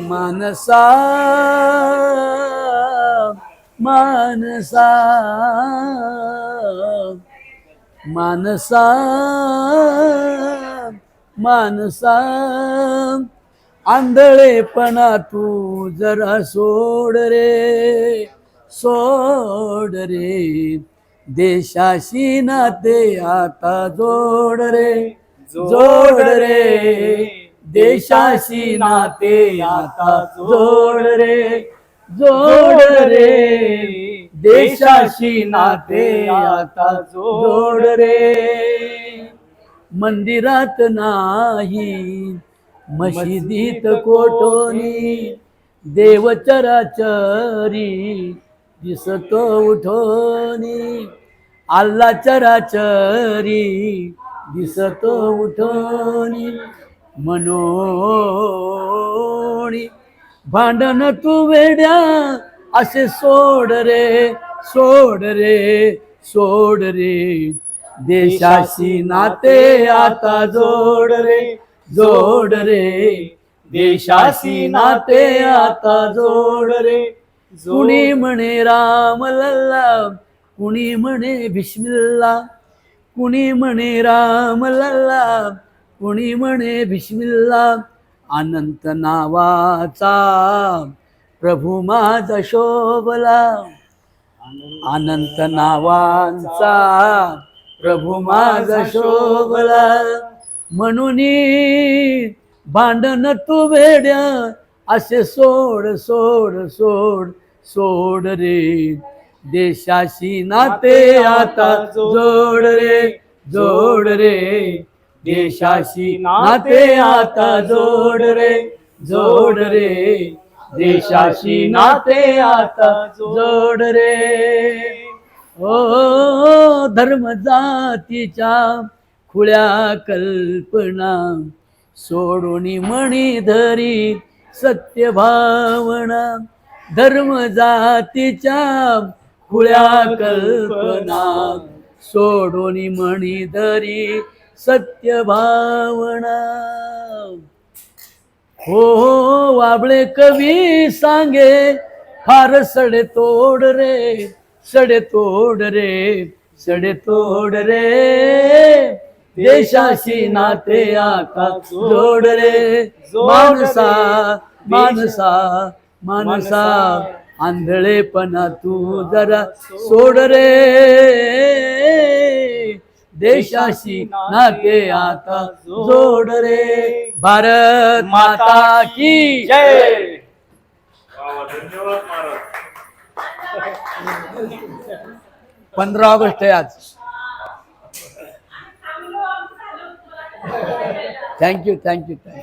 मानसा मानसा मानसा मानसा. आंधळेपणा तू जरा सोड रे सोड रे. देशाशी नाते आता जोड रे जोड रे. देशाशी नाते आता जोड रे जोड रे. देशाशी नाते आता जोड रे. मंदिरात नाही मशिदीत कोठोनी. देवचराचरी दिसतो उठोनी. आल्ला चराचरी दिसतो उठोनी. मनोणी भांडण तू वेड्या असे सोड रे सोड रे सोड रे. देशाशी नाते आता जोड रे जोड रे. देशाशी नाते आता जोड रे. कुणी म्हणे राम लल्ला कुणी म्हणे बिस्मिल्ला कुणी म्हणे राम लल्ला कुणी म्हणे बिस्मिल्ला? अनंत नावाचा. प्रभू माझा शोभला. अनंत नावांचा. प्रभू माझा शोभला. म्हणून भांडण तू वेड्या. असे सोड सोड सोड सोड रे. देशाशी नाते आता जोड रे जोड रे. देशाशी नाते आता जोड रे जोड रे. देशाशी नाते आता जोड रे. ओ धर्म जातीच्या खुळ्या कल्पना सोडून मणी धरी सत्य भावना. धर्म जातीच्या खुळ्या कल्पना सोडून मणी धरी सत्य भावना हो हो वाबळे कवी सांगे फार सडे तोड रे सडे तोड रे सडे तोड रे. देशाशी नाते आता जोड रे माणसा माणसा माणसा आंधळेपणा तू जरा सोड रे. देशाशी नाते आता जोड रे. भारत माता की जय. पंधरा ऑगस्ट आहे आज. Thank you thank you thank you